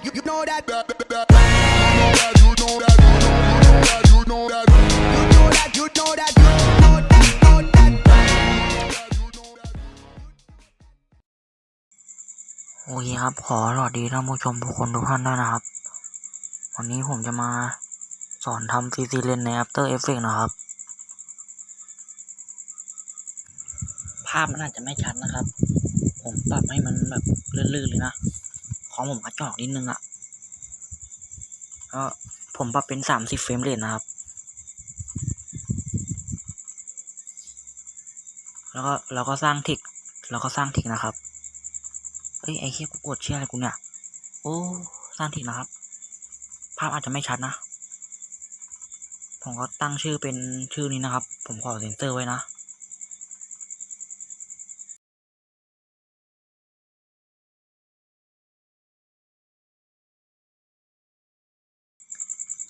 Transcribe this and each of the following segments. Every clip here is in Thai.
that, you, you know that. You know that, you know that, you know that, you know that, you know that, you know that, you know that, know that. โอเคครับ ขอสวัสดีท่านผู้ชมทุกคนทุกท่านด้วยนะครับ วันนี้ผมจะมาสอนทำซีซีเลนใน After Effects นะครับ ภาพมันอาจจะไม่ชัดนะครับ ผมปรับให้มันแบบลื่นๆเลยนะ ของผมกระจอกนิดนึงอะ่ะก็ผมปรับเป็นสามสิบเฟรมเรทนะครับ แล้วก็เราก็สร้างทิกแล้วก็สร้างทิกนะครับเอ้ยไอ้เคียกูกดเชื่ออะไรกูเนี่ย โอ้สร้างทิกนะครับ ภาพอาจจะไม่ชัดนะ ผมก็ตั้งชื่อเป็นชื่อนี้นะครับ ผมขอเซ็นเซอร์ไว้นะ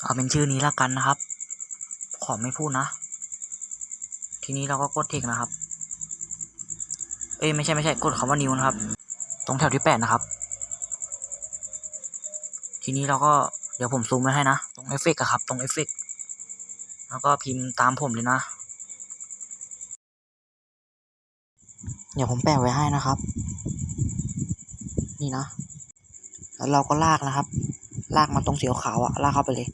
เอาเป็นชื่อนี้ละกันนะครับ ขอไม่พูดนะ ทีนี้เราก็กดเทคนะครับ เอ้ยไม่ใช่ไม่ใช่กดคำว่านิวนะครับ ตรงแถวที่แปดนะครับ ทีนี้เราก็เดี๋ยวผมซูมไว้ให้นะ ตรงเอฟเฟกต์อะครับ ตรงเอฟเฟกต์แล้วก็พิมพ์ตามผมเลยนะ เดี๋ยวผมแปะไว้ให้นะครับ นี่นะแล้วเราก็ลากนะครับ ลากมาตรงสีขาวอะลากเข้าไปเลย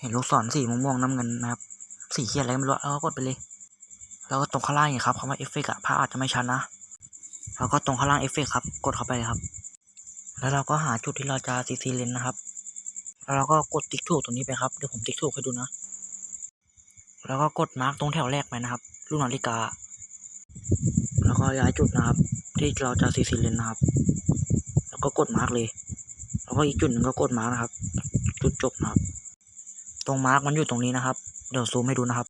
เห็นลูกศรสีม่วงๆน้ำเงินนะครับสีเขียนอะไรก็ไม่รู้แล้วก็กดไปเลย แล้วก็ตรงข้างล่างนี่ครับคำว่าเอฟเฟกต์อะภาพอาจจะไม่ชัดนะแล้วก็ตรงข้างล่างเอฟเฟกต์ครับกดเข้าไปเลยครับ แล้วเราก็หาจุดที่เราจะซีซีเลนนะครับ แล้วเราก็กดติ๊กถูกตรงนี้ไปครับเดี๋ยวผมติ๊กถูกให้ดูนะ แล้วก็กดมาร์กตรงแถวแรกไปนะครับลูกนาฬิกา แล้วก็ย้ายจุดนะครับ ที่เราจะซีซีเลนนะครับ แล้วก็กดมาร์กเลย แล้วก็อีกจุดหนึ่งก็กดมาร์กนะครับ จุดจบนะครับ รงมาร์กมันอยู่ตรงนี้นะครับ เดี๋ยวซูมให้ดูนะครับ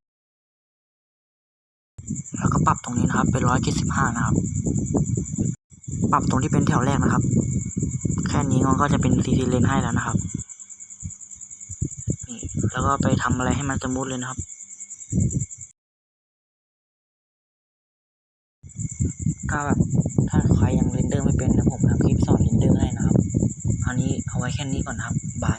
แล้วก็ปรับตรงนี้นะครับ เป็นร้อยเจ็ดสิบห้านะครับ ปรับตรงที่เป็นแถวแรกนะครับ แค่นี้มันก็จะเป็นซีซีเลนให้แล้วนะครับ นี่ แล้วก็ไปทำอะไรให้มันสมูทเลยนะครับ ก็แบบถ้าใครยังเรนเดอร์ไม่เป็นเดี๋ยวผมทำคลิปสอนเรนเดอร์ให้นะครับ อันนี้เอาไว้แค่นี้ก่อนนะครับ บาย